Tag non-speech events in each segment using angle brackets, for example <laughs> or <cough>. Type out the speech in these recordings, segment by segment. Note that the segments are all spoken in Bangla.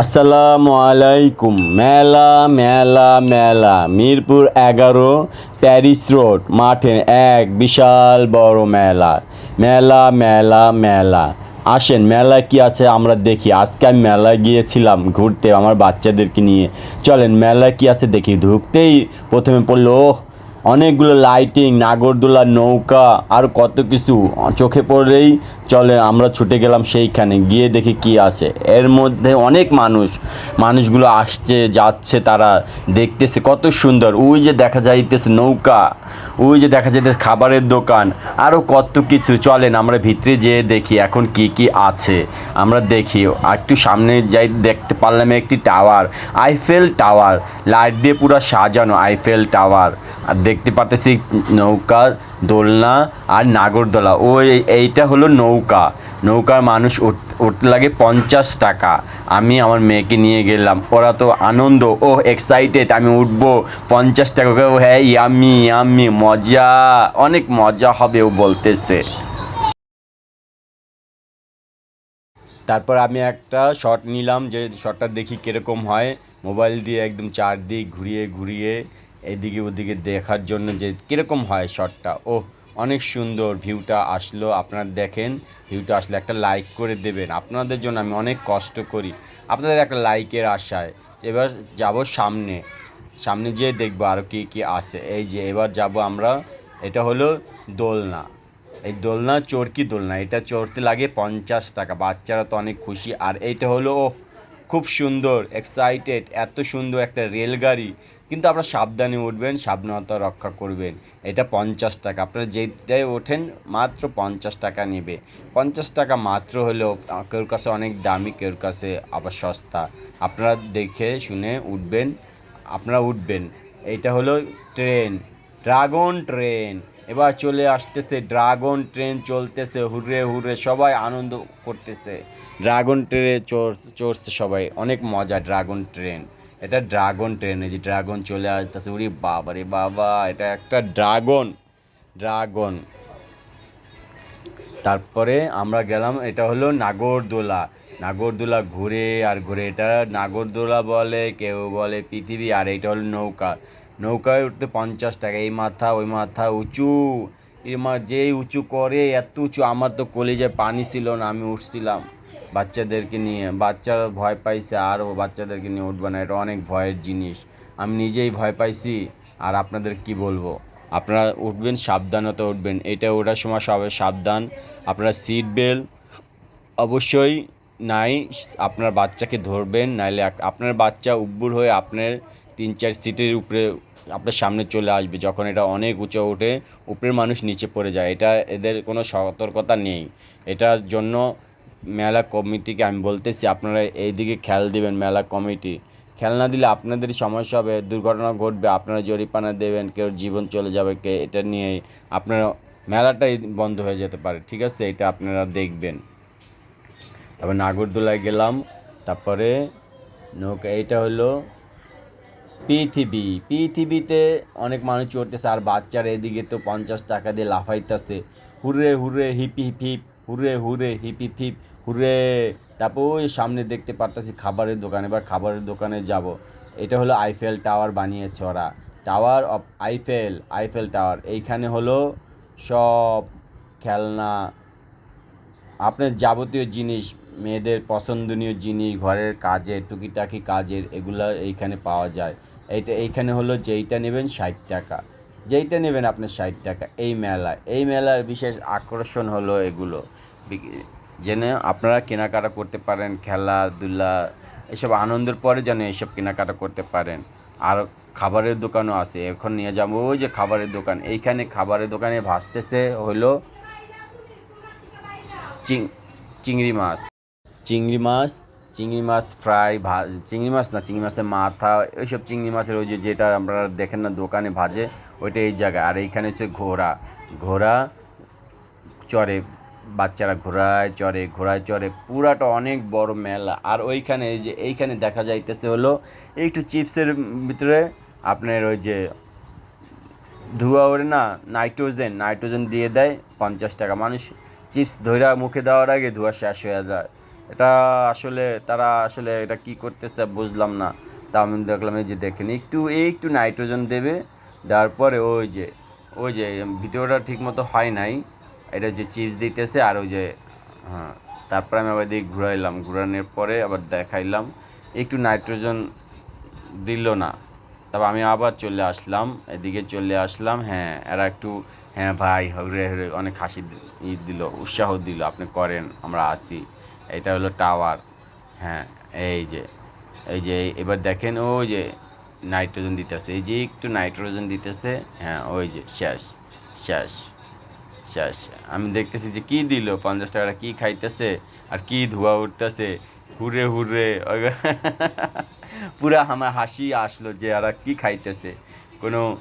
আসসালামু আলাইকুম। মেলা মেলা মেলা। মিরপুর এগারো, প্যারিস রোড মাঠে এক বিশাল বড় মেলা। মেলা মেলা মেলা। আসেন, মেলা কি আছে আমরা দেখি। আজকে আমি মেলা গিয়েছিলাম ঘুরতে আমার বাচ্চাদেরকে নিয়ে। চলেন, মেলা কি আছে দেখি। ঢুকতেই প্রথমে পড়ল অনেকগুলো লাইটিং নাগরদোলা নৌকা, আর কত কিছু। চোখে পড়লেই চলে, আমরা ছুটে গেলাম সেইখানে, গিয়ে দেখি কি আছে। এর মধ্যে অনেক মানুষ, মানুষগুলো আসছে, যাচ্ছে, তারা দেখতেছে, কত সুন্দর। ওই যে দেখা যাইতেছে নৌকা, ওই যে দেখা যাইতেছে খাবারের দোকান আরও কত কিছু। চলেন, আমরা ভিতরে যেয়ে দেখি, এখন কি কি আছে। আমরা দেখি আর একটু সামনে যাই, দেখতে পারলাম একটি টাওয়ার, আইফেল টাওয়ার। লাইট দিয়ে পুরো সাজানো আইফেল টাওয়ার। আর দেখতে পাচ্ছি নৌকা দোলনা আর নাগরদোলা। ওই এইটা হলো নৌকা। নৌকার মানুষ উঠ- লাগে পঞ্চাশ টাকা। আমি আমার মেয়েকে নিয়ে গেলাম। ওরা তো আনন্দ। ও এক্সাইটেড আমি উঠবো। পঞ্চাশ টাকা ও হ্যাঁ ইয়ামি ইয়ামি, মজা। অনেক মজা হবে, ও বলতেছে। তারপর আমি একটা শট নিলাম যে শটটা দেখি কীরকম হয়। মোবাইল দিয়ে একদম চারদিক ঘুরিয়ে ঘুরিয়ে। এদিকে ওদিকে দেখার জন্য যে কীরকম হয় শটটা। ও অনেক সুন্দর ভিউটা আসলো। আপনারা দেখেন ভিউটা আসলে একটা লাইক করে দেবেন। আপনাদের জন্য আমি অনেক কষ্ট করি। আপনাদের একটা লাইকের আশায়। এবার যাব সামনে। সামনে যেয়ে দেখব আরও কী কী আছে। এই যে এবার যাব আমরা এটা হলো দোলনা। এই দোলনা চরকি দোলনা। এটা চড়তে লাগে পঞ্চাশ টাকা। বাচ্চারা তো অনেক খুশি। আর এইটা হলো ওহ, খুব সুন্দর এক্সাইটেড এত সুন্দর একটা রেলগাড়ি। কিন্তু আপনারা সাবধানে উঠবেন, সাবধানতা রক্ষা করবেন। এটা পঞ্চাশ টাকা। আপনারা যেটাই ওঠেন, মাত্র পঞ্চাশ টাকা নেবে। পঞ্চাশ টাকা মাত্র হলেও কেউর কাছে অনেক দামি কেউর কাছে আবার সস্তা। আপনারা দেখে শুনে উঠবেন, আপনারা উঠবেন। এটা হলো ট্রেন, ড্রাগন ট্রেন। এবার চলে আসতেছে ড্রাগন ট্রেন চলতেছে, হুররে হুররে সবাই আনন্দ করতেছে। ড্রাগন ট্রেনে চড়, চড়ছে সবাই, অনেক মজা ড্রাগন ট্রেন। এটা ড্রাগন ট্রেন যে ড্রাগন চলে আসতেছে, উরি বাবা রে বাবা, এটা একটা ড্রাগন ড্রাগন। তারপরে আমরা গেলাম, এটা হলো নাগরদোলা। নাগরদোলা ঘুরে আর ঘুরে, এটা নাগরদোলা বলে, কেউ বলে পৃথিবী, আর এটা হলো নৌকা। নৌকায় উঠতে পঞ্চাশ টাকা, এই মাথা, ওই মাথা, উঁচু। মা, যেই উঁচু করে, এত উঁচু, আমার তো কলেজে পানি ছিল না, আমি উঠছিলাম বাচ্চাদেরকে নিয়ে। বাচ্চারা ভয় পাইছে আরও বাচ্চাদেরকে নিয়ে উঠবে না, এটা অনেক ভয়ের জিনিস। আমি নিজেই ভয় পাইছি, আর আপনাদের কি বলব? আপনারা উঠবেন, সাবধানতা উঠবেন, এটা ওঠার সময় সবাই সাবধান। আপনারা সিট বেল্ট অবশ্যই নাই, আপনার বাচ্চাকে ধরবেন এক- আপনার বাচ্চা উব্বুর হয়ে আপনার তিন চার সিটের উপরে আপনার সামনে চলে আসবে, যখন এটা অনেক উঁচু ওঠে, উপরের মানুষ নিচে পড়ে যায়। এটা এদের কোনো সতর্কতা নেই। এটার জন্য মেলা কমিটিকে আমি বলতেছি, আপনারা এইদিকে খেয়াল দিবেন মেলা কমিটি। খেয়াল না দিলে আপনাদেরই সমস্যা হবে, দুর্ঘটনা ঘটবে, আপনারা জরিপানা দেবেন, কেউ জীবন চলে যাবে, কে এটা নিয়ে আপনারা মেলাটাই বন্ধ হয়ে যেতে পারে। ঠিক আছে? এটা আপনারা দেখবেন। তারপর নাগরদোলায় গেলাম, তারপরে নৌকা এটা হলো পৃথিবী পৃথিবীতে অনেক মানুষ চড়তেছে, আর বাচ্চারা এদিকে তো পঞ্চাশ টাকা দিয়ে লাফাইতেছে। হুররে হুররে, হিপি, হিপ হিপ, হুররে হিপি, হিপ হিপ তারপর ওই সামনে দেখতে পারতাছি খাবারের দোকানে, এবার খাবারের দোকানে যাব। এটা হলো আইফেল টাওয়ার বানিয়েছে ওরা। Tower of Eiffel Eiffel tower এইখানে হলো সব খেলনা, আপনার যাবতীয় জিনিস, মেয়েদের পছন্দনীয় জিনিস, ঘরের কাজের, টুকিটাকি কাজের, এগুলো এইখানে পাওয়া যায়। এইটা এইখানে হলো যেইটা নেবেন ষাট টাকা। যেইটা নেবেন আপনার ষাট টাকা। এই মেলা, এই মেলার বিশেষ আকর্ষণ হলো এগুলো। জেনে আপনারা কেনাকাটা করতে পারেন, খেলাধুলা, এসব আনন্দের পরে যেন এইসব কেনাকাটা করতে পারেন। আর খাবারের দোকানও আছে, এখন নিয়ে যাব ওই যে খাবারের দোকান। এইখানে খাবারের দোকানে ভাসতেছে হলো চিং, চিংড়ি মাছ। চিংড়ি মাছ চিংড়ি মাছ ফ্রাই, ভা, চিংড়ি মাছ না, চিংড়ি মাছের মাথা, ওইসব চিংড়ি মাছের ওই যে, যেটা আপনারা দেখেন না, দোকানে ভাজে, ওইটা এই জায়গায়। আর এইখানে হচ্ছে ঘোড়া। ঘোড়া চড়ে, বাচ্চারা ঘোড়ায় চড়ে ঘোড়ায় চড়ে, পুরাটা অনেক বড় মেলা। আর ওইখানে এই যে, এইখানে দেখা যাইতেছে হলো একটু চিপসের ভিতরে আপনার ওই যে, ধোঁয়া ওরে না, নাইট্রোজেন নাইট্রোজেন দিয়ে দেয়, পঞ্চাশ টাকা। মানুষ চিপস ধইরা মুখে দেওয়ার আগে ধোঁয়া শেষ হয়ে যায়। এটা আসলে তারা আসলে এটা কি করতেছে বুঝলাম না। তা আমি দেখলাম এই যে দেখেন, একটু এই একটু নাইট্রোজেন দেবে, দেওয়ার পরে ওই যে ওই যে ভিডিওটা ঠিক মতো হয় নাই। এটা যে চিপস দিতেছে আর ওই যে হ্যাঁ তারপরে আমি আবার দিকে ঘুরাইলাম। ঘুরানোর পরে আবার দেখাইলাম, একটু নাইট্রোজেন দিল না। তারপর আমি আবার চলে আসলাম, এদিকে চলে আসলাম হ্যাঁ এরা একটু হ্যাঁ ভাই হরে হরে অনেক হাসি দিল, উৎসাহ দিল, আপনি করেন, আমরা আসি। এটা হলো টাওয়ার। হ্যাঁ এই যে এই যে, এবার দেখেন ওই যে নাইট্রোজেন দিতেছে, এই যে একটু নাইট্রোজেন দিতেছে হ্যাঁ ওই যে, শেষ শেষ শেষ। আমি দেখতেছি যে কি দিল, পঞ্চাশ টাকাটা কি খাইতেছে, আর কি ধোয়া উঠতেছে, হুরে হুরে <laughs> পুরা আমার হাসি আসলো যে এরা কি খাইতেছে। কোনো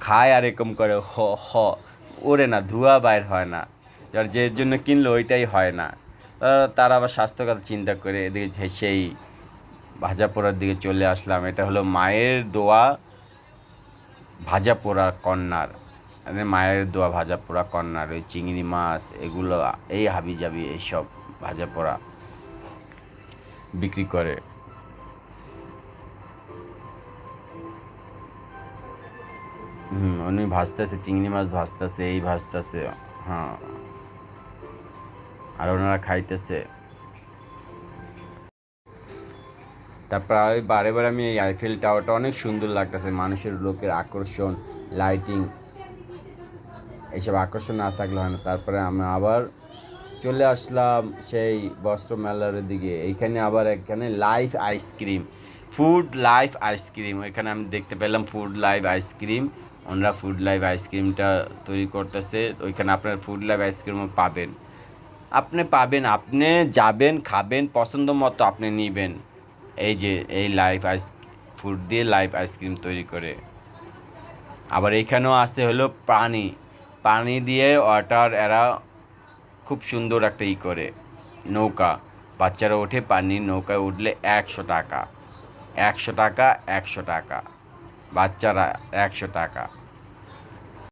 খায় আর এরকম করে, হ হ, ওরে না, ধোয়া বাইর হয় না। যার যে জন্য কিনলো, ওইটাই হয় না। তারা আবার স্বাস্থ্য কথা চিন্তা করে এদিকে সেই ভাজা পোড়ার দিকে চলে আসলাম। এটা হলো মায়ের দোয়া ভাজা পোড়া কন্যার। মানে মায়ের দোয়া ভাজা পোড়া কন্যার, ওই চিংড়ি মাছ, এগুলো, এই হাবি জাবি এইসব ভাজা পোড়া বিক্রি করে। হুম, উনি ভাজতেছে, চিংড়ি মাছ ভাজতেছে, এই ভাজতেছে হ্যাঁ। আর ওনারা খাইতেছে। তারপর বারে বারে আমি এই আইফেল টাওয়ারটা অনেক সুন্দর লাগতেছে, মানুষের লোকের আকর্ষণ লাইটিং এইসব আকর্ষণ না থাকলে হয় না। তারপরে আমি আবার চলে আসলাম সেই বস্ত্র মেলার দিকে। এইখানে আবার এখানে live ice cream food live ice cream ওইখানে আমি দেখতে পেলাম ফুড লাইভ আইসক্রিম ওনারা ফুড লাইভ আইসক্রিমটা তৈরি করতেছে। ওইখানে আপনার ফুড লাইভ আইসক্রিমও পাবেন। আপনি পাবেন, আপনি যাবেন, খাবেন, পছন্দ মতো আপনি নেবেন। এই যে, এই লাইভ আইস ফুড দিয়ে লাইভ আইসক্রিম তৈরি করে। আবার এখানেও আছে হলো পানি। পানি দিয়ে ওয়াটার এরা খুব সুন্দর একটা ই করে। নৌকা। বাচ্চারা ওঠে পানির নৌকায় উঠলে একশো টাকা। একশো টাকা একশো টাকা। বাচ্চারা একশো টাকা।